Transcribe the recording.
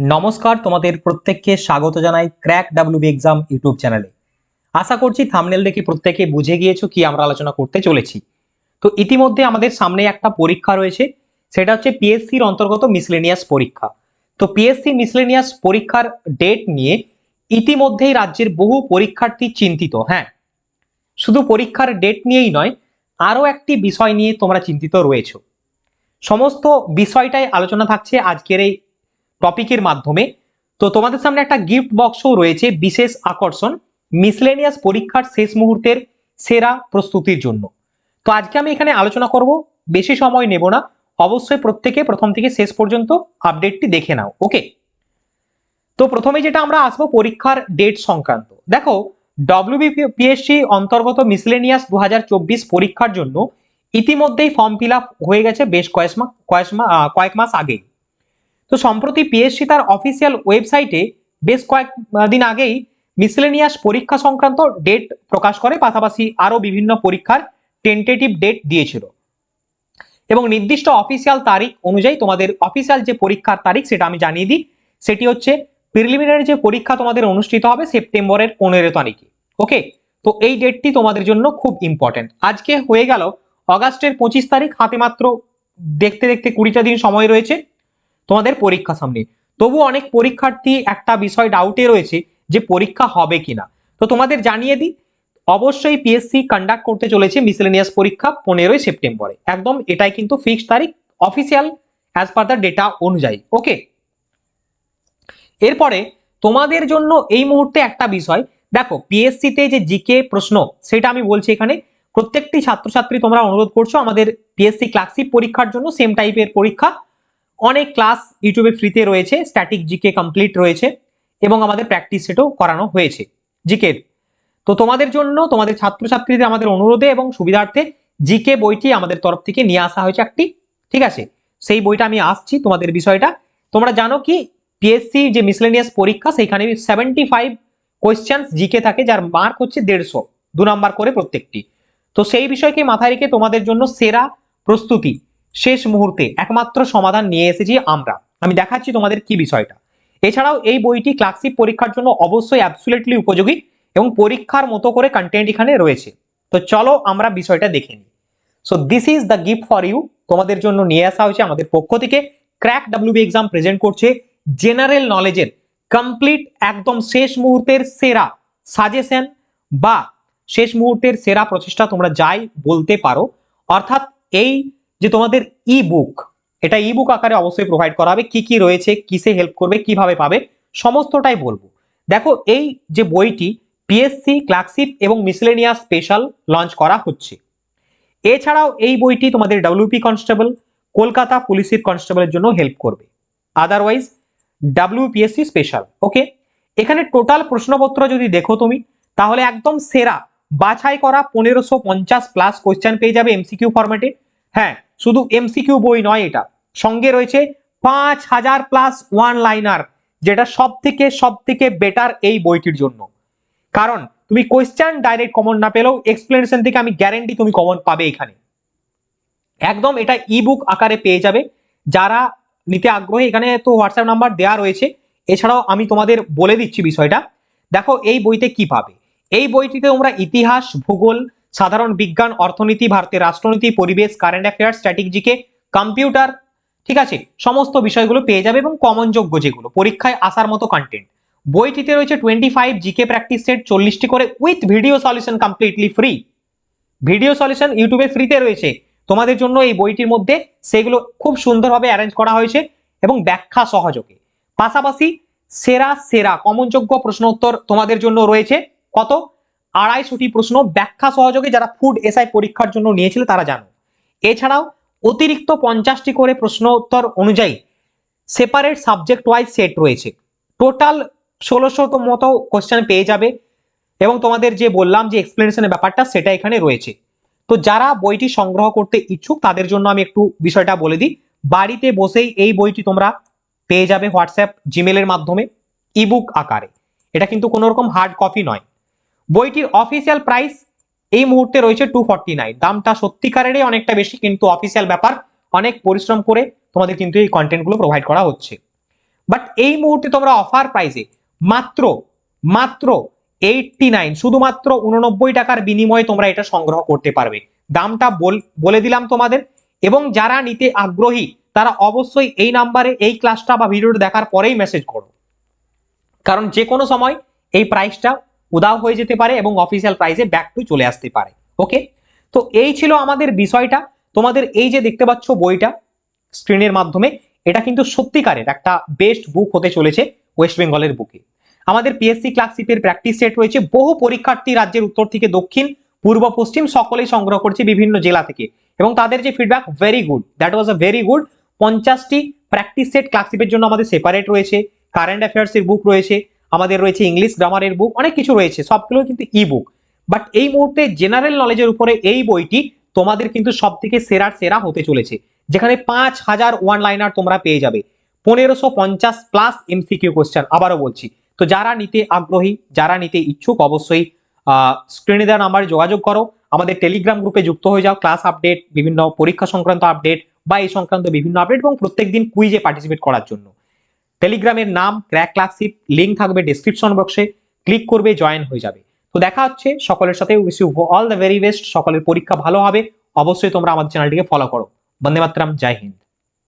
নমস্কার, তোমাদের প্রত্যেককে স্বাগত জানাই ক্র্যাক ডাব্লিউবি এক্সাম ইউটিউব চ্যানেলে। আশা করছি থামনেল দেখে প্রত্যেকে বুঝে গিয়েছো কি আমরা আলোচনা করতে চলেছি। তো ইতিমধ্যে আমাদের সামনে একটা পরীক্ষা রয়েছে, সেটা হচ্ছে পিএসসির অন্তর্গত মিসলেনিয়াস পরীক্ষা। তো পিএসসি মিসলেনিয়াস পরীক্ষার ডেট নিয়ে ইতিমধ্যেই রাজ্যের বহু পরীক্ষার্থী চিন্তিত হ্যাঁ। শুধু পরীক্ষার ডেট নিয়েই নয়, আরও একটি বিষয় নিয়ে তোমরা চিন্তিত রয়েছো। সমস্ত বিষয়টাই আলোচনা থাকছে আজকের এই টপিকের মাধ্যমে। তো তোমাদের সামনে একটা গিফট বক্সও রয়েছে, বিশেষ আকর্ষণ মিসলেনিয়াস পরীক্ষার শেষ মুহূর্তের সেরা প্রস্তুতির জন্য। তো আজকে আমি এখানে আলোচনা করব, বেশি সময় নেব না, অবশ্যই প্রত্যেকে প্রথম থেকে শেষ পর্যন্ত আপডেটটি দেখে নাও ওকে তো প্রথমে যেটা আমরা আসব, পরীক্ষার ডেট সংক্রান্ত। দেখো ডব্লিউবিপিএসসি অন্তর্গত মিসলেনিয়াস দু হাজার চব্বিশ পরীক্ষার জন্য ইতিমধ্যেই ফর্ম ফিল হয়ে গেছে বেশ কয়েক মাস কয়েক মাস কয়েক মাস আগেই। তো সম্প্রতি পিএসসি তার অফিসিয়াল ওয়েবসাইটে বেশ কয়েক দিন আগেই মিসলেনিয়াস পরীক্ষা সংক্রান্ত ডেট প্রকাশ করে, পাশাপাশি আরও বিভিন্ন পরীক্ষার টেন্টেটিভ ডেট দিয়েছিল। এবং নির্দিষ্ট অফিসিয়াল তারিখ অনুযায়ী তোমাদের অফিসিয়াল যে পরীক্ষার তারিখ সেটা আমি জানিয়ে দিই, সেটি হচ্ছে প্রিলিমিনারি যে পরীক্ষা তোমাদের অনুষ্ঠিত হবে সেপ্টেম্বরের পনেরো তারিখে। ওকে? তো এই ডেটটি তোমাদের জন্য খুব ইম্পর্টেন্ট আজকে হয়ে গেল অগাস্টের পঁচিশ তারিখ, হাতে মাত্র দেখতে দেখতে কুড়িটা দিন সময় রয়েছে। তোমাদের পরীক্ষা সামনে। তবু অনেক পরীক্ষার্থী একটা বিষয় ডাউটে রয়েছে যে পরীক্ষা হবে কিনা। তো তোমাদের জানিয়ে দিই, অবশ্যই পিএসসি কন্ডাক্ট করতে চলেছে মিসলেনিয়াস পরীক্ষা পনেরোই সেপ্টেম্বরে। একদম এটাই কিন্তু ফিক্সড তারিখ official as per the data অনুযায়ী। ওকে এরপরে তোমাদের জন্য এই মুহূর্তে একটা বিষয়। দেখো পিএসসিতে যে জিকে প্রশ্ন, সেটা আমি বলছি এখানে। প্রত্যেকটি ছাত্রছাত্রী তোমরা অনুরোধ করছ আমাদের পিএসসি ক্লাসিক পরীক্ষার জন্য সেম টাইপের পরীক্ষা। অনেক ক্লাস ইউটিউবে ফ্রিতে রয়েছে স্ট্যাটিক জিকে কমপ্লিট রয়েছে এবং আমাদের প্র্যাকটিস সেটাও করানো হয়েছে। জিকের তো তোমাদের জন্য, তোমাদের ছাত্রছাত্রীদের আমাদের অনুরোধে এবং সুবিধার্থে জিকে বইটি আমাদের তরফ থেকে নিয়ে আসা হয়েছে একটি, ঠিক আছে? সেই বইটা আমি আসছি তোমাদের বিষয়টা। তোমরা জানো কি পিএসসি যে মিসলেনিয়াস পরীক্ষা, সেইখানে সেভেন্টি ফাইভ কোয়েশ্চেন্স জিকে থাকে, যার মার্ক হচ্ছে দেড়শো, দু নাম্বার করে প্রত্যেকটি। তো সেই বিষয়কে মাথায় রেখে তোমাদের জন্য সেরা প্রস্তুতি। শেষ মুহূর্তে একমাত্র সমাধান নিয়ে এসেছি আমরা। আমি দেখাচ্ছি তোমাদের কি বিষয়টা। এছাড়াও এই বইটি ক্লাসিক পরীক্ষার জন্য অবশ্যই অ্যাবসুলেটলি উপযোগী এবং পরীক্ষার মতো করে কন্টেন্ট এখানে রয়েছে। তো চলো আমরা বিষয়টা দেখে নিই। So this is the gift for you তোমাদের জন্য নিয়ে আসা হয়েছে আমাদের পক্ষ থেকে। ক্র্যাক ডাব্লিউবি এক্সাম প্রেজেন্ট করছে জেনারেল নলেজের কমপ্লিট একদম শেষ মুহূর্তের সেরা সাজেশন বা শেষ মুহূর্তের সেরা প্রচেষ্টা তোমরা যাই বলতে পারো। অর্থাৎ এই যে তোমাদের ই বুক এটা ই বুক আকারে অবশ্যই প্রোভাইড করা হবে কি কি রয়েছে, কিসে হেল্প করবে, কীভাবে পাবে, সমস্তটাই বলব। দেখো, এই যে বইটি পিএসসি ক্লার্কশিপ এবং মিসলেনিয়া স্পেশাল লঞ্চ করা হচ্ছে। এছাড়াও এই বইটি তোমাদের ডাব্লিউপি কনস্টেবল কলকাতা পুলিশের কনস্টেবলের জন্য হেল্প করবে। আদারওয়াইজ ডাব্লিউপিএসসি স্পেশাল ওকে এখানে টোটাল প্রশ্নপত্র যদি দেখো তুমি, তাহলে একদম সেরা, বাছাই করা পনেরোশো পঞ্চাশ প্লাস কোয়েশ্চেন পেয়ে যাবে এমসিকিউ ফরম্যাটে হ্যাঁ শুধু এমসিকিউ বই নয় এটা। সঙ্গে রয়েছে পাঁচ হাজার প্লাস ওয়ান লাইনার যেটা সব থেকে সব থেকে বেটার এই বইটির জন্য। কারণ, তুমি কোয়েশ্চেন ডাইরেক্ট কমন না পেলেও এক্সপ্লেনেশন থেকে আমি গ্যারেন্টি তুমি কমন পাবে এখানে। একদম এটা ইবুক আকারে পেয়ে যাবে। যারা নিতে আগ্রহী, এখানে তো হোয়াটসঅ্যাপ নাম্বার দেওয়া রয়েছে। এছাড়াও আমি তোমাদের বলে দিচ্ছি বিষয়টা। দেখো, এই বইতে কি পাবে? এই বইটিতে তোমরা ইতিহাস, ভূগোল সাধারণ বিজ্ঞান, অর্থনীতি, ভারতের রাষ্ট্রনীতি, পরিবেশ কারেন্ট অ্যাফেয়ার্স স্ট্র্যাটেজিকে কম্পিউটার ঠিক আছে, সমস্ত বিষয়গুলো পেয়ে যাবে এবং কমনযোগ্য যেগুলো, পরীক্ষায় আসার মতো কন্টেন্ট বইটিতে রয়েছে twenty five GK practice set চল্লিশটি করে with video solution completely free video solution ইউটিউবে ফ্রিতে রয়েছে। তোমাদের জন্য এই বইটির মধ্যে সেগুলো খুব সুন্দরভাবে অ্যারেঞ্জ করা হয়েছে এবং ব্যাখ্যা সহযোগে। পাশাপাশি সেরা সেরা কমনযোগ্য প্রশ্ন উত্তর তোমাদের জন্য রয়েছে। কত? আড়াইশোটি প্রশ্ন ব্যাখ্যা সহযোগে যারা ফুড এসআই পরীক্ষার জন্য নিয়েছিল তারা জানো। এছাড়াও অতিরিক্ত পঞ্চাশটি করে প্রশ্ন উত্তর অনুযায়ী সেপারেট সাবজেক্ট ওয়াইজ সেট রয়েছে। টোটাল ষোলোশো মতো কোশ্চেন পেয়ে যাবে এবং তোমাদের যে বললাম যে এক্সপ্লেনেশনের ব্যাপারটা সেটা এখানে রয়েছে। তো যারা বইটি সংগ্রহ করতে ইচ্ছুক তাদের জন্য আমি একটু বিষয়টা বলে দিই। বাড়িতে বসেই এই বইটি তোমরা পেয়ে যাবে হোয়াটসঅ্যাপ, জিমেলের মাধ্যমে ইবুক আকারে। এটা কিন্তু কোনো রকম হার্ড কপি নয়। বইটির অফিসিয়াল প্রাইস এই মুহূর্তে রয়েছে টু দামটা সত্যিকারেরই অনেকটা বেশি, কিন্তু অফিসিয়াল ব্যাপার, অনেক পরিশ্রম করে তোমাদের কিন্তু এই কন্টেন্টগুলো প্রোভাইড করা হচ্ছে। বাট এই মুহূর্তে তোমরা অফার প্রাইসে মাত্র মাত্র এইটটি নাইন শুধুমাত্র উননব্বই টাকার বিনিময়ে তোমরা এটা সংগ্রহ করতে পারবে। দামটা বলে দিলাম তোমাদের। এবং যারা নিতে আগ্রহী, তারা অবশ্যই এই নাম্বারে এই ক্লাসটা বা ভিডিওটা দেখার পরেই মেসেজ করো। কারণ যে কোনো সময় এই প্রাইসটা উদাও হয়ে যেতে পারে এবং অফিসিয়াল প্রাইসে ব্যাক টু চলে আসতে পারে। ওকে তো এই ছিল আমাদের বিষয়টা। তোমাদের এই যে দেখতে পাচ্ছ বইটা স্ক্রিনের মাধ্যমে, এটা কিন্তু সত্যিকারের একটা বেস্ট বুক হতে চলেছে ওয়েস্ট বেঙ্গলের বুকে আমাদের পিএসসি ক্লাসিপের প্র্যাকটিস সেট রয়েছে। বহু পরীক্ষার্থী রাজ্যের উত্তর থেকে দক্ষিণ, পূর্ব, পশ্চিম সকলেই সংগ্রহ করছে বিভিন্ন জেলা থেকে। এবং তাদের যে feedback very good that was a very good পঞ্চাশটি প্র্যাকটিস সেট ক্লাসিপের জন্য আমাদের সেপারেট রয়েছে। কারেন্ট অ্যাফেয়ার্স এর বুক রয়েছে। আমাদের রয়েছে ইংলিশ গ্রামারের বুক অনেক কিছু রয়েছে সবগুলো কিন্তু ই বুক বাট এই মুহূর্তে জেনারেল নলেজের উপরে এই বইটি তোমাদের কিন্তু সব থেকে সেরার সেরা হতে চলেছে। যেখানে পাঁচ হাজার ওয়ান লাইনার তোমরা পেয়ে যাবে। পনেরোশো পঞ্চাশ প্লাস এমসিকিউ কোশ্চেন আবারও বলছি। তো যারা নিতে আগ্রহী, যারা নিতে ইচ্ছুক অবশ্যই স্ক্রিনে দেওয়া নাম্বারে যোগাযোগ করো। আমাদের টেলিগ্রাম গ্রুপে যুক্ত হয়ে যাও। ক্লাস আপডেট বিভিন্ন পরীক্ষা সংক্রান্ত আপডেট বা এই সংক্রান্ত বিভিন্ন আপডেট এবং প্রত্যেকদিন কুইজে পার্টিসিপেট করার জন্য। টেলিগ্রামের নাম ক্র্যাক ক্লাসিক লিঙ্ক থাকবে ডিসক্রিপশন বক্সে ক্লিক করবে জয়েন হয়ে যাবে। তো দেখা হচ্ছে সকলের সাথে। অল দ্য ভেরি বেস্ট সকলের পরীক্ষা ভালো হবে। অবশ্যই তোমরা আমাদের চ্যানেলটিকে ফলো করো। বন্দে মাত্রাম। জয় হিন্দ।